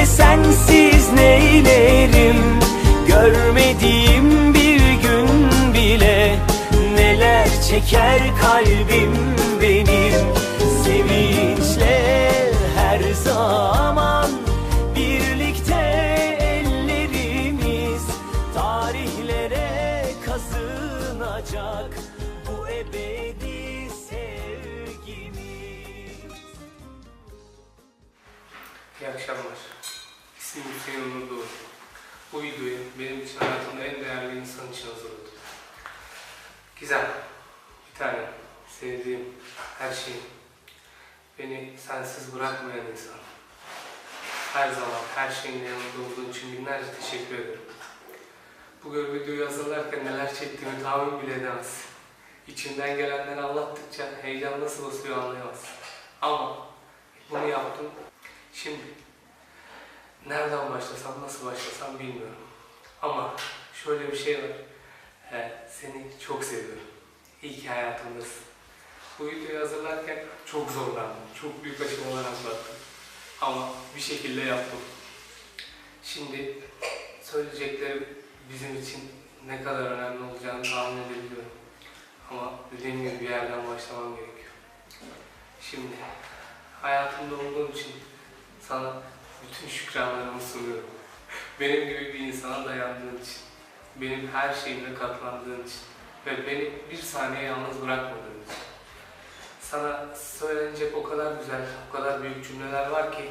Söyle sensiz neylerim? Görmediğim bir gün bile. Neler çeker kalbim benim? Sevinçle her zaman Birlikte ellerimiz Tarihlere kazınacak. Bu ebedi sevgimiz. İyi akşamlar. İsmim Hüseyin Onur. Bu videoyu benim için hayatımda en değerli insan için hazırladım. Gizem, bir tane sevdiğim her şeyim. Beni sensiz bırakmayan insan. Her zaman her şeyin yanında olduğun için binlerce teşekkür ederim. Bu videoyu hazırlarken neler çektiğimi tahmin bile edemezsin. İçimden gelenleri anlattıkça heyecan nasıl basıyor anlayamazsın. Ama bunu yaptım. Şimdi nereden başlasam, nasıl başlasam bilmiyorum. Ama şöyle bir şey var. He, seni çok seviyorum. İyi ki hayatımdasın. Bu videoyu hazırlarken çok zorlandım. Çok büyük aşamalar atlattım. Ama bir şekilde yaptım. Şimdi söyleyeceklerim bizim için ne kadar önemli olacağını tahmin edebiliyorum. Ama dediğim gibi bir yerden başlamam gerekiyor. Şimdi hayatımda olduğun için sana bütün şükranlarımı sunuyorum. Benim gibi bir insana dayandığın için, benim her şeyime katlandığın için ve beni bir saniye yalnız bırakmadığın için. Sana söylenecek o kadar güzel, o kadar büyük cümleler var ki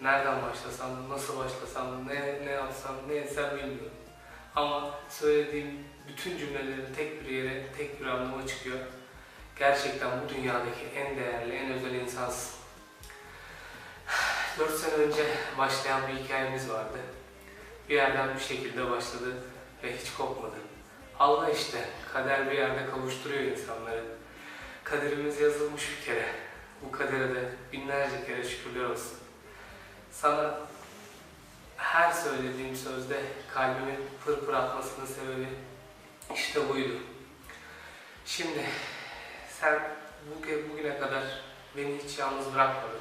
nereden başlasam, nasıl başlasam, ne, ne yapsam, ne etsem bilmiyorum. Ama söylediğim bütün cümlelerin tek bir yere, tek bir anlama çıkıyor. Gerçekten bu dünyadaki en değerli, en özel insansın. 4 sene önce başlayan bir hikayemiz vardı. Bir yerden bir şekilde başladı ve hiç kopmadı. Allah işte kader bir yerde kavuşturuyor insanları. Kaderimiz yazılmış bir kere. Bu kadere de binlerce kere şükürler olsun. Sana her söylediğim sözde kalbimin pır pır atmasının sebebi işte buydu. Şimdi sen bugüne, kadar beni hiç yalnız bırakmadın.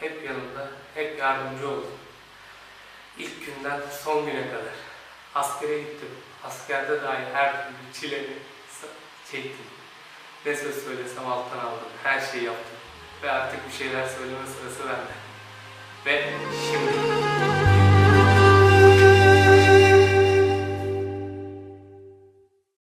Hep yanımda, hep yardımcı oldun. İlk günden son güne kadar. Askere gittim. Askerde dahi her türlü çilemi çektim. Ne söz söylesem alttan aldım. Her şeyi yaptım. Ve artık bir şeyler söyleme sırası bende. Ve